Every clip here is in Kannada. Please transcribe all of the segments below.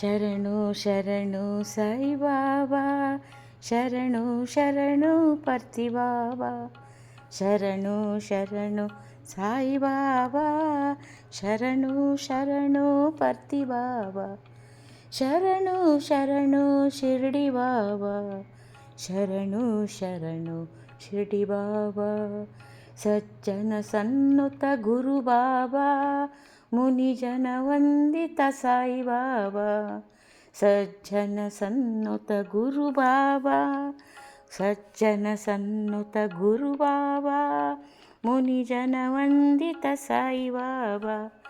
ಶರಣು ಶರಣು ಸಾಯಿಬಾಬಾ. ಶರಣು ಶರಣು ಪರ್ತಿಬಾಬಾ ಶರಣು ಶರಣು ಸಾಯಿಬಾಬಾ. ಶರಣು ಶರಣು ಪರ್ತಿಬಾಬಾ ಶರಣು ಶರಣು ಶಿರಡಿ ಬಾಬಾ ಶರಣು ಶರಣು ಶಿರಡಿ ಬಾಬಾ ಸಜ್ಜನ ಸನ್ನುತ ಗುರು ಬಾಬಾ ಮುನಿಜನ ವಂದಿತ ಸಾಯಿ ಬಾಬಾ, ಸಜ್ಜನ ಸನ್ನುತ ಗುರು ಬಾಬಾ, ಸಜ್ಜನ ಸನ್ನುತ ಗುರು ಬಾಬಾ, ಮುನಿಜನ ವಂದಿತ ಸಾಯಿ ಬಾಬಾ,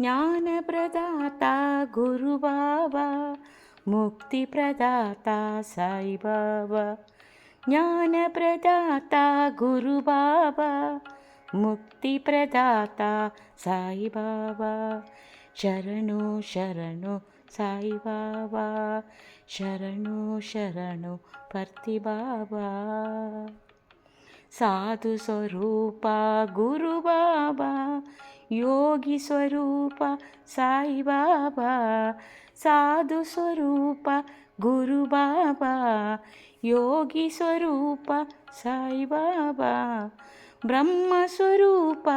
ಜ್ಞಾನ ಪ್ರದಾತ ಗುರು ಬಾಬಾ, ಮುಕ್ತಿ ಪ್ರದಾತ ಸಾಯಿ ಬಾಬಾ, ಜ್ಞಾನ ಪ್ರದಾತ ಗುರು ಬಾಬಾ ಮುಕ್ತಿ ಪ್ರದಾತ ಸಾಯಿ ಬಾಬಾ ಶರಣು ಶರಣು ಸಾಯಿ ಬಾಬಾ ಶರಣು ಶರಣು ಪರ್ತಿ ಬಾಬಾ ಸಾಧು ಸ್ವರೂಪ ಗುರು ಬಾಬಾ ಯೋಗಿ ಸ್ವರೂಪ ಸಾಯಿ ಬಾಬಾ ಸಾಧು ಸ್ವರೂಪ ಗುರು ಬಾಬಾ ಯೋಗಿ ಸ್ವರೂಪ ಸಾಯಿ ಬಾಬಾ ಬ್ರಹ್ಮ ಸ್ವರೂಪ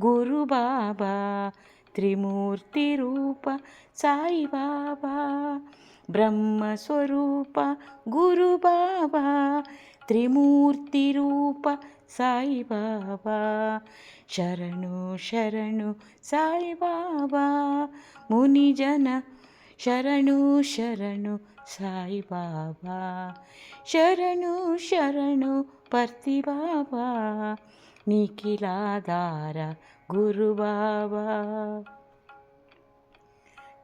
ಗುರು ಬಾಬಾ ತ್ರಿಮೂರ್ತಿ ರೂಪ ಸಾಯಿ ಬಾಬಾ ಬ್ರಹ್ಮ ಗುರು ಬಾಬಾ ತ್ರಿಮೂರ್ತಿ ರೂಪ ಸಾಯಿ ಬಾಬಾ ಶರಣು ಶರಣು ಸಾಯಿ ಬಾಬಾ ಮುನಿಜನ, ಶರಣು ಶರಣು ಸಾಯಿ ಬಾಬಾ ಶರಣು ಶರಣು ಪರ್ತಿ ಬಾಬಾ ನಿಖಿಲಾಧಾರ ಗುರು ಬಾಬಾ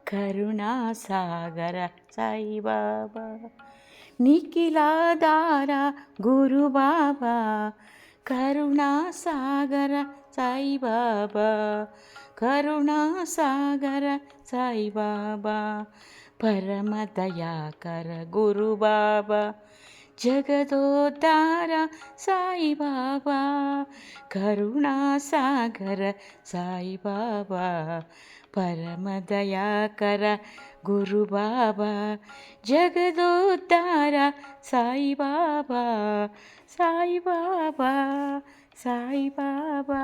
ಕರುಣಾಸಾಗರ ಸಾಯಿ ಬಾಬಾ ನಿಖಿಲಾಧಾರ ಗುರು ಬಾಬಾ ಕರುಣಾಸಾಗರ ಸಾಯಿ ಜಗದೋದ್ಧಾರ ಸಾಯಿ ಬಾಬಾ ಕರುಣಾಸಾಗರ ಸಾಯಿ ಬಾಬಾ ಪರಮ ದಯಾಕರ ಗುರು ಬಾಬಾ ಜಗದೋದ್ಧಾರ ಸಾಯಿ ಬಾಬಾ ಸಾಯಿ ಬಾಬಾ ಸಾಯಿ ಬಾಬಾ